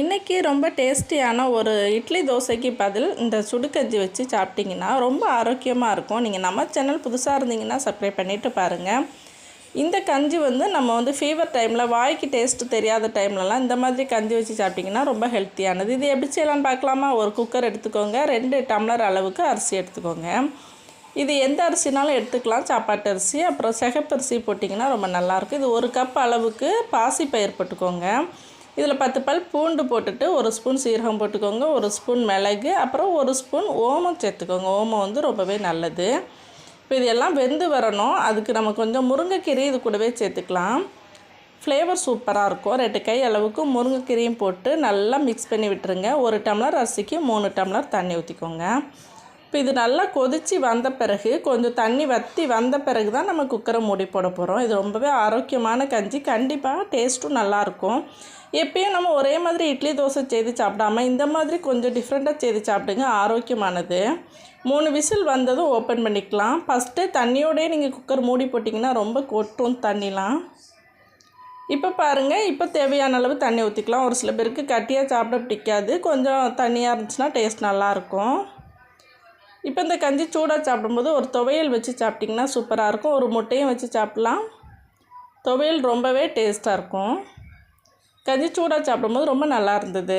இன்றைக்கி ரொம்ப டேஸ்டியான ஒரு இட்லி தோசைக்கு பதில் இந்த சுடுக்கஞ்சி வச்சு சாப்பிட்டிங்கன்னா ரொம்ப ஆரோக்கியமாக இருக்கும். நீங்கள் நம்ம சேனல் புதுசாக இருந்தீங்கன்னா சப்ஸ்கிரைப் பண்ணிவிட்டு பாருங்கள் இந்த கஞ்சி வந்து நம்ம வந்து ஃபீவர் டைமில் வாய்க்கு டேஸ்ட்டு தெரியாத டைம்லலாம் இந்த மாதிரி கஞ்சி வச்சு சாப்பிட்டிங்கன்னா ரொம்ப ஹெல்த்தியானது இது எப்படி செய்யலாம்னு பார்க்கலாமா? ஒரு குக்கர் எடுத்துக்கோங்க. ரெண்டு டம்ளர் அளவுக்கு அரிசி எடுத்துக்கோங்க. இது எந்த அரிசினாலும் எடுத்துக்கலாம். சாப்பாட்டு அரிசி அப்புறம் சிகப்பரிசி போட்டிங்கன்னா ரொம்ப நல்லாயிருக்கும் இது ஒரு கப் அளவுக்கு பாசி பயிர் போட்டுக்கோங்க. இதில் பத்து பல் பூண்டு போட்டுட்டு ஒரு ஸ்பூன் சீரகம் போட்டுக்கோங்க ஒரு ஸ்பூன் மிளகு அப்புறம் ஒரு ஸ்பூன் ஓமம் சேர்த்துக்கோங்க. ஓமம் வந்து ரொம்பவே நல்லது. இப்போ இது எல்லாம் வெந்து வரணும். அதுக்கு நம்ம கொஞ்சம் முருங்கைக்கீரை இது கூடவே சேர்த்துக்கலாம். ஃப்ளேவர் சூப்பராக இருக்கும். ரெண்டு கை அளவுக்கு முருங்கைக்கீரையும் போட்டு நல்லா மிக்ஸ் பண்ணி விட்டுருங்க. ஒரு டம்ளர் அரிசிக்கு மூணு டம்ளர் தண்ணி ஊற்றிக்கோங்க இப்போ இது நல்லா கொதித்து வந்த பிறகு கொஞ்சம் தண்ணி வற்றி வந்த பிறகு தான் நம்ம குக்கரை மூடி போட போகிறோம் இது ரொம்பவே ஆரோக்கியமான கஞ்சி. கண்டிப்பாக டேஸ்ட்டும் நல்லாயிருக்கும். எப்பயும் நம்ம ஒரே மாதிரி இட்லி தோசை செய்து சாப்பிடாம இந்த மாதிரி கொஞ்சம் டிஃப்ரெண்ட்டாக செய்து சாப்பிடுங்க. ஆரோக்கியமானது. மூணு விசில் வந்ததும் ஓப்பன் பண்ணிக்கலாம். ஃபஸ்ட்டு தண்ணியோடய நீங்கள் குக்கர் மூடி போட்டிங்கன்னா ரொம்ப கொட்டும் தண்ணிலாம். இப்போ பாருங்கள் இப்போ தேவையான அளவு தண்ணி ஊற்றிக்கலாம் ஒரு சில பேருக்கு கட்டியாக சாப்பிட பிடிக்காது. கொஞ்சம் தண்ணியாக இருந்துச்சுன்னா டேஸ்ட் நல்லாயிருக்கும். இப்போ இந்த கஞ்சி சூடாக சாப்பிடும்போது ஒரு துவையல் வச்சு சாப்பிட்டிங்கன்னா சூப்பராக இருக்கும். ஒரு முட்டையும் வச்சு சாப்பிட்லாம். துவையல் ரொம்பவே டேஸ்ட்டாக இருக்கும். கஞ்சி சூடாக சாப்பிடும்போது ரொம்ப நல்லா இருந்தது.